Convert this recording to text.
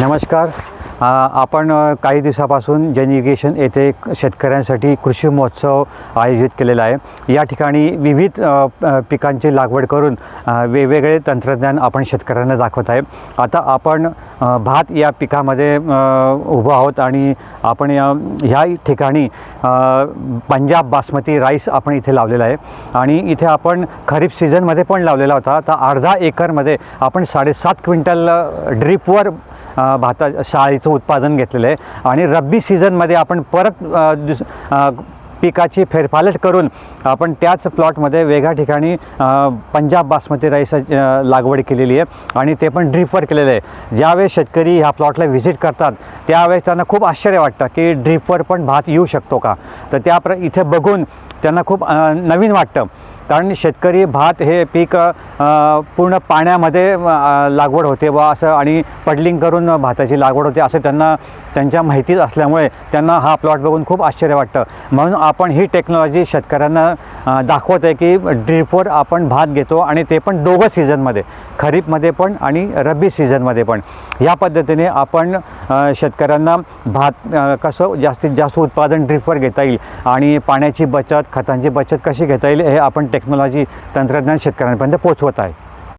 नमस्कार. आपण काही दिवसापासून जनिगेशन येथे शेतकऱ्यांसाठी कृषी महोत्सव आयोजित केलेला आहे. या ठिकाणी विविध पिकांची लागवड करून वेगवेगळे तंत्रज्ञान आपण शेतकऱ्यांना दाखवत आहे. आता आपण भात या पिकामध्ये उभं आहोत आणि आपण या ह्या ठिकाणी पंजाब बासमती राईस आपण इथे लावलेला आहे. आणि इथे आपण खरीप सीझनमध्ये पण लावलेला होता. तर अर्धा एकरमध्ये आपण साडेसात क्विंटल ड्रीपवर भाता शाळेचं उत्पादन घेतलेलं आहे. आणि रब्बी सीझनमध्ये आपण परत दुस पिकाची फेरफालट करून आपण त्याच प्लॉटमध्ये वेगळ्या ठिकाणी पंजाब बासमती राईस लागवड केलेली आहे. आणि ते पण ड्रीपवर केलेलं आहे. ज्यावेळेस शेतकरी ह्या प्लॉटला व्हिजिट करतात त्यावेळेस त्यांना खूप आश्चर्य वाटतं की ड्रीपवर पण भात येऊ शकतो का? तर त्या प्र इथे बघून त्यांना खूप नवीन वाटतं. कारण शेतकरी भात हे पीक पूर्ण पाण्यामध्ये लागवड होते व असं आणि पडलिंग करून भाताची लागवड होते असं त्यांना त्यांच्या माहितीच असल्यामुळे त्यांना हा प्लॉट बघून खूप आश्चर्य वाटतं. म्हणून आपण ही टेक्नॉलॉजी शेतकऱ्यांना दाखवत आहे की ड्रीपवर आपण भात घेतो आणि ते पण दोघं सीझनमध्ये खरीपमध्ये पण आणि रब्बी सीझनमध्ये पण. या पद्धतीने आपण शेतकऱ्यांना भात कसं जास्तीत जास्त उत्पादन ड्रीपवर घेता येईल आणि पाण्याची बचत खतांची बचत कशी घेता येईल हे आपण टेक्नॉलॉजी तंत्रज्ञान शेतकऱ्यांपर्यंत पोचवत आहे.